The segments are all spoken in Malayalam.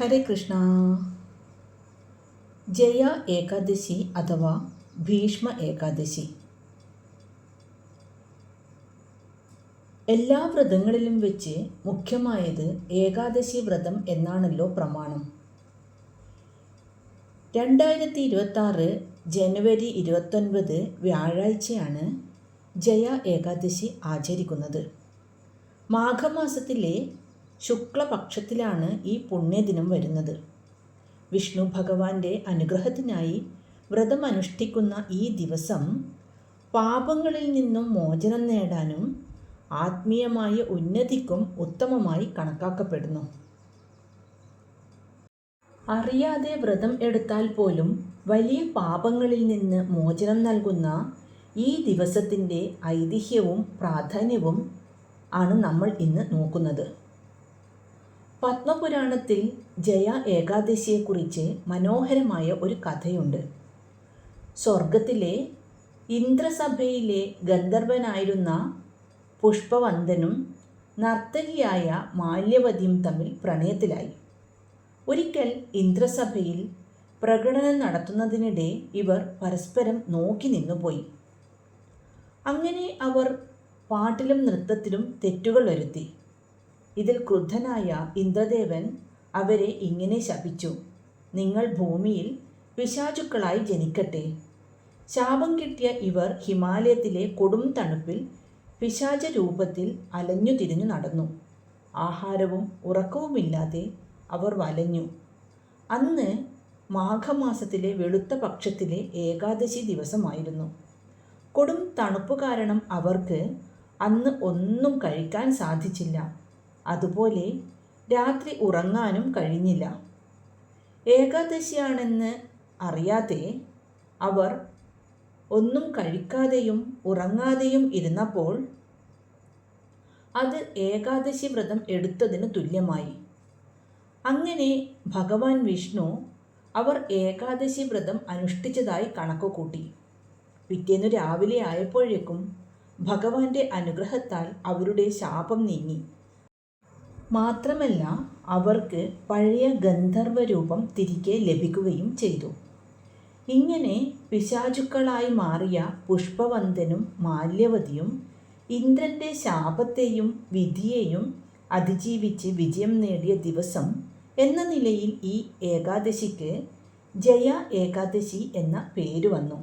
ഹരേ കൃഷ്ണ. ജയ ഏകാദശി അഥവാ ഭീഷ്മ ഏകാദശി. എല്ലാ വ്രതങ്ങളിലും വെച്ച് മുഖ്യമായത് ഏകാദശി വ്രതം എന്നാണല്ലോ പ്രമാണം. രണ്ടായിരത്തി ഇരുപത്തി ജനുവരി ഇരുപത്തൊൻപത് വ്യാഴാഴ്ചയാണ് ജയ ഏകാദശി ആചരിക്കുന്നത്. മാഘമാസത്തിലെ ശുക്ലപക്ഷത്തിലാണ് ഈ പുണ്യദിനം വരുന്നത്. വിഷ്ണു ഭഗവാന്റെ അനുഗ്രഹത്തിനായി വ്രതമനുഷ്ഠിക്കുന്ന ഈ ദിവസം പാപങ്ങളിൽ നിന്നും മോചനം നേടാനും ആത്മീയമായ ഉന്നതിക്കും ഉത്തമമായി കണക്കാക്കപ്പെടുന്നു. അറിയാതെ വ്രതം എടുത്താൽ പോലും വലിയ പാപങ്ങളിൽ നിന്ന് മോചനം നൽകുന്ന ഈ ദിവസത്തിന്റെ ഐതിഹ്യവും പ്രാധാന്യവും ആണ് നമ്മൾ ഇന്ന് നോക്കുന്നത്. പത്മപുരാണത്തിൽ ജയ ഏകാദശിയെക്കുറിച്ച് മനോഹരമായ ഒരു കഥയുണ്ട്. സ്വർഗത്തിലെ ഇന്ദ്രസഭയിലെ ഗന്ധർവനായിരുന്ന പുഷ്പവന്തനും നർത്തകിയായ മാല്യവതിയും തമ്മിൽ പ്രണയത്തിലായി. ഒരിക്കൽ ഇന്ദ്രസഭയിൽ പ്രകടനം നടത്തുന്നതിനിടെ ഇവർ പരസ്പരം നോക്കി നിന്നുപോയി. അങ്ങനെ അവർ പാട്ടിലും നൃത്തത്തിലും തെറ്റുകൾ വരുത്തി. ഇതിൽ ക്രുദ്ധനായ ഇന്ദ്രദേവൻ അവരെ ഇങ്ങനെ ശപിച്ചു. നിങ്ങൾ ഭൂമിയിൽ പിശാചുക്കളായി ജനിക്കട്ടെ. ശാപം കിട്ടിയ ഇവർ ഹിമാലയത്തിലെ കൊടും തണുപ്പിൽ പിശാച രൂപത്തിൽ അലഞ്ഞു തിരിഞ്ഞു നടന്നു. ആഹാരവും ഉറക്കവുമില്ലാതെ അവർ വലഞ്ഞു. അന്ന് മാഘമാസത്തിലെ വെളുത്ത പക്ഷത്തിലെ ഏകാദശി ദിവസമായിരുന്നു. കൊടും തണുപ്പ് കാരണം അവർക്ക് അന്ന് ഒന്നും കഴിക്കാൻ സാധിച്ചില്ല. അതുപോലെ രാത്രി ഉറങ്ങാനും കഴിഞ്ഞില്ല. ഏകാദശിയാണെന്ന് അറിയാതെ അവർ ഒന്നും കഴിക്കാതെയും ഉറങ്ങാതെയും ഇരുന്നപ്പോൾ അത് ഏകാദശി വ്രതം എടുത്തതിന് തുല്യമായി. അങ്ങനെ ഭഗവാൻ വിഷ്ണു അവർ ഏകാദശി വ്രതം അനുഷ്ഠിച്ചതായി കണക്കുകൂട്ടി. പിറ്റേന്ന് രാവിലെ ആയപ്പോഴേക്കും ഭഗവാന്റെ അനുഗ്രഹത്താൽ അവരുടെ ശാപം നീങ്ങി. മാത്രമല്ല അവർക്ക് പഴയ ഗന്ധർവരൂപം തിരികെ ലഭിക്കുകയും ചെയ്തു. ഇങ്ങനെ പിശാചുക്കളായി മാറിയ പുഷ്പവന്തനും മാല്യവതിയും ഇന്ദ്രന്റെ ശാപത്തെയും വിധിയെയും അതിജീവിച്ച് വിജയം നേടിയ ദിവസം എന്ന നിലയിൽ ഈ ഏകാദശിക്ക് ജയ ഏകാദശി എന്ന പേര് വന്നു.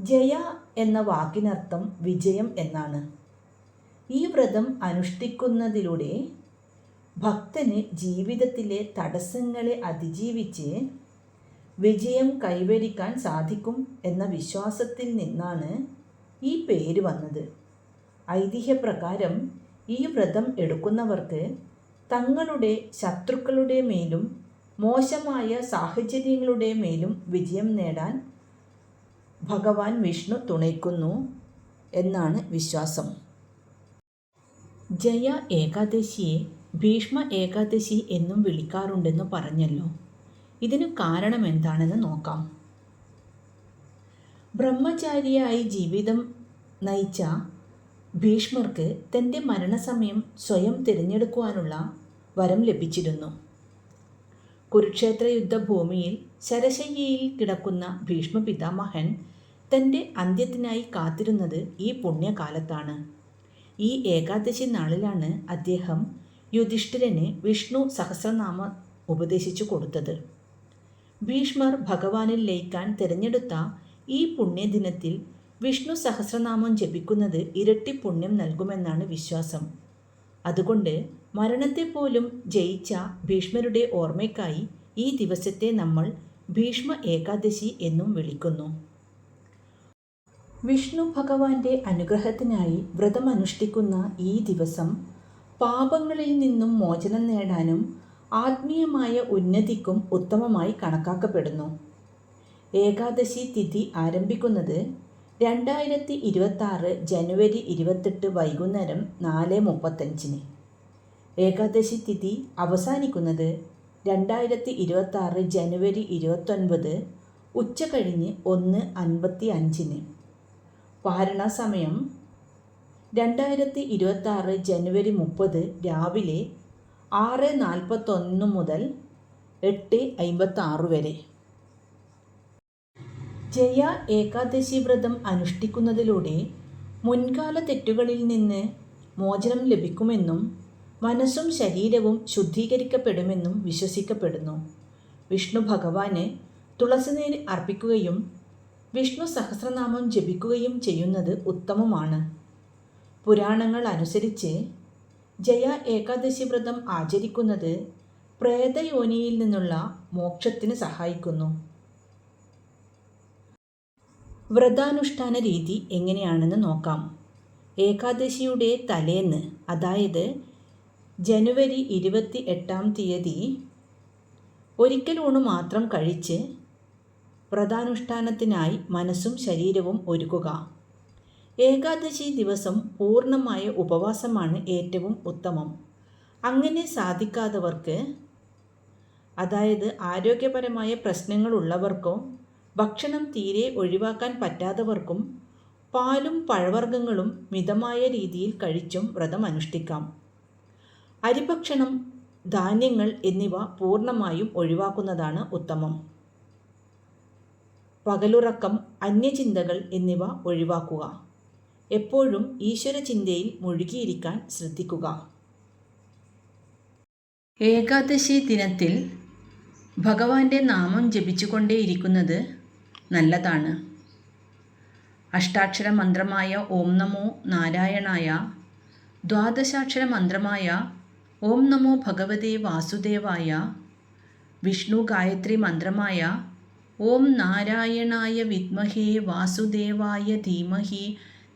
ജയ എന്ന വാക്കിനർത്ഥം വിജയം എന്നാണ്. ഈ വ്രതം അനുഷ്ഠിക്കുന്നതിലൂടെ ഭക്തന് ജീവിതത്തിലെ തടസ്സങ്ങളെ അതിജീവിച്ച് വിജയം കൈവരിക്കാൻ സാധിക്കും എന്ന വിശ്വാസത്തിൽ നിന്നാണ് ഈ പേര് വന്നത്. ഐതിഹ്യപ്രകാരം ഈ വ്രതം എടുക്കുന്നവർക്ക് തങ്ങളുടെ ശത്രുക്കളുടെ മേലും മോശമായ സാഹചര്യങ്ങളുടെ മേലും വിജയം നേടാൻ ഭഗവാൻ വിഷ്ണു തുണയ്ക്കുന്നു എന്നാണ് വിശ്വാസം. ജയ ഏകാദശിയെ ഭീഷ്മ ഏകാദശി എന്നും വിളിക്കാറുണ്ടെന്ന് പറഞ്ഞല്ലോ. ഇതിന് കാരണം എന്താണെന്ന് നോക്കാം. ബ്രഹ്മചാരിയായി ജീവിതം നയിച്ച ഭീഷ്മർക്ക് തന്റെ മരണസമയം സ്വയം തിരഞ്ഞെടുക്കുവാനുള്ള വരം ലഭിച്ചിരുന്നു. കുരുക്ഷേത്ര യുദ്ധഭൂമിയിൽ ശരശയ്യയിൽ കിടക്കുന്ന ഭീഷ്മ പിതാമഹൻ തന്റെ അന്ത്യത്തിനായി കാത്തിരുന്നത് ഈ പുണ്യകാലത്താണ്. ഈ ഏകാദശി നാളിലാണ് അദ്ദേഹം യുധിഷ്ഠിരന് വിഷ്ണു സഹസ്രനാമം ഉപദേശിച്ചു കൊടുത്തത്. ഭീഷ്മർ ഭഗവാനിൽ ലയിക്കാൻ തിരഞ്ഞെടുത്ത ഈ പുണ്യദിനത്തിൽ വിഷ്ണു സഹസ്രനാമം ജപിക്കുന്നത് ഇരട്ടി പുണ്യം നൽകുമെന്നാണ് വിശ്വാസം. അതുകൊണ്ട് മരണത്തെ പോലും ജയിച്ച ഭീഷ്മരുടെ ഓർമ്മയ്ക്കായി ഈ ദിവസത്തെ നമ്മൾ ഭീഷ്മ ഏകാദശി എന്നും വിളിക്കുന്നു. വിഷ്ണു ഭഗവാന്റെ അനുഗ്രഹത്തിനായി വ്രതമനുഷ്ഠിക്കുന്ന ഈ ദിവസം പാപങ്ങളിൽ നിന്നും മോചനം നേടാനും ആത്മീയമായ ഉന്നതിക്കും ഉത്തമമായി കണക്കാക്കപ്പെടുന്നു. ഏകാദശി തിഥി ആരംഭിക്കുന്നത് രണ്ടായിരത്തി ഇരുപത്തി ജനുവരി ഇരുപത്തെട്ട് വൈകുന്നേരം നാല് മുപ്പത്തഞ്ചിന്. ഏകാദശി തിഥി അവസാനിക്കുന്നത് രണ്ടായിരത്തി ഇരുപത്തി ജനുവരി ഇരുപത്തൊൻപത് ഉച്ച കഴിഞ്ഞ് ഒന്ന് അൻപത്തി അഞ്ചിന് പാരണ സമയം രണ്ടായിരത്തി ഇരുപത്തി ജനുവരി മുപ്പത് രാവിലെ ആറ് നാൽപ്പത്തൊന്ന് മുതൽ എട്ട് അമ്പത്തി ആറ് വരെ. ജയ ഏകാദശി വ്രതം അനുഷ്ഠിക്കുന്നതിലൂടെ മുൻകാല തെറ്റുകളിൽ നിന്ന് മോചനം ലഭിക്കുമെന്നും മനസ്സും ശരീരവും ശുദ്ധീകരിക്കപ്പെടുമെന്നും വിശ്വസിക്കപ്പെടുന്നു. വിഷ്ണു ഭഗവാന് തുളസിനീര് അർപ്പിക്കുകയും വിഷ്ണു സഹസ്രനാമം ജപിക്കുകയും ചെയ്യുന്നത് ഉത്തമമാണ്. പുരാണങ്ങൾ അനുസരിച്ച് ജയ ഏകാദശി വ്രതം ആചരിക്കുന്നത് പ്രേതയോനിയിൽ നിന്നുള്ള മോക്ഷത്തിന് സഹായിക്കുന്നു. വ്രതാനുഷ്ഠാന രീതി എങ്ങനെയാണെന്ന് നോക്കാം. ഏകാദശിയുടെ തലേന്ന് അതായത് ജനുവരി ഇരുപത്തി എട്ടാം തീയതി ഒരിക്കൽ ഊണ് മാത്രം കഴിച്ച് വ്രതാനുഷ്ഠാനത്തിനായി മനസ്സും ശരീരവും ഒരുക്കുക. ഏകാദശി ദിവസം പൂർണമായ ഉപവാസമാണ് ഏറ്റവും ഉത്തമം. അങ്ങനെ സാധിക്കാത്തവർക്ക് അതായത് ആരോഗ്യപരമായ പ്രശ്നങ്ങളുള്ളവർക്കോ ഭക്ഷണം തീരെ ഒഴിവാക്കാൻ പറ്റാത്തവർക്കും പാലും പഴവർഗങ്ങളും മിതമായ രീതിയിൽ കഴിച്ചും വ്രതം അനുഷ്ഠിക്കാം. അരിഭക്ഷണം ധാന്യങ്ങൾ എന്നിവ പൂർണമായും ഒഴിവാക്കുന്നതാണ് ഉത്തമം. പകലുറക്കം അന്യചിന്തകൾ എന്നിവ ഒഴിവാക്കുക. എപ്പോഴും ഈശ്വരചിന്തയിൽ മുഴുകിയിരിക്കാൻ ശ്രദ്ധിക്കുക. ഏകാദശി ദിനത്തിൽ ഭഗവാന്റെ നാമം ജപിച്ചുകൊണ്ടേയിരിക്കുന്നത് നല്ലതാണ്. അഷ്ടാക്ഷര മന്ത്രമായ ഓം നമോ നാരായണായ ദ്വാദശാക്ഷര മന്ത്രമായ ഓം നമോ ഭഗവതേ വാസുദേവായ വിഷ്ണു ഗായത്രി മന്ത്രമായ ഓം നാരായണായ വിദ്മഹേ വാസുദേവായ ധീമഹി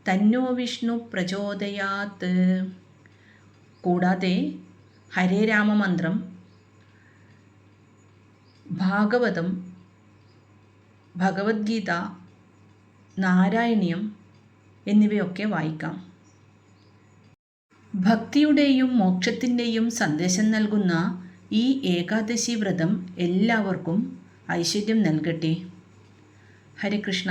തന്നോ വിഷ്ണു പ്രചോദയാത്ത് കൂടാതെ ഹരേ രാമമന്ത്രം ഭാഗവതം ഭഗവത്ഗീത നാരായണീയം എന്നിവയൊക്കെ വായിക്കാം. ഭക്തിയുടെയും മോക്ഷത്തിന്റെയും സന്ദേശം നൽകുന്ന ഈ ഏകാദശി വ്രതം എല്ലാവർക്കും ഐശ്വര്യം നൽകട്ടെ. ഹരേ കൃഷ്ണ.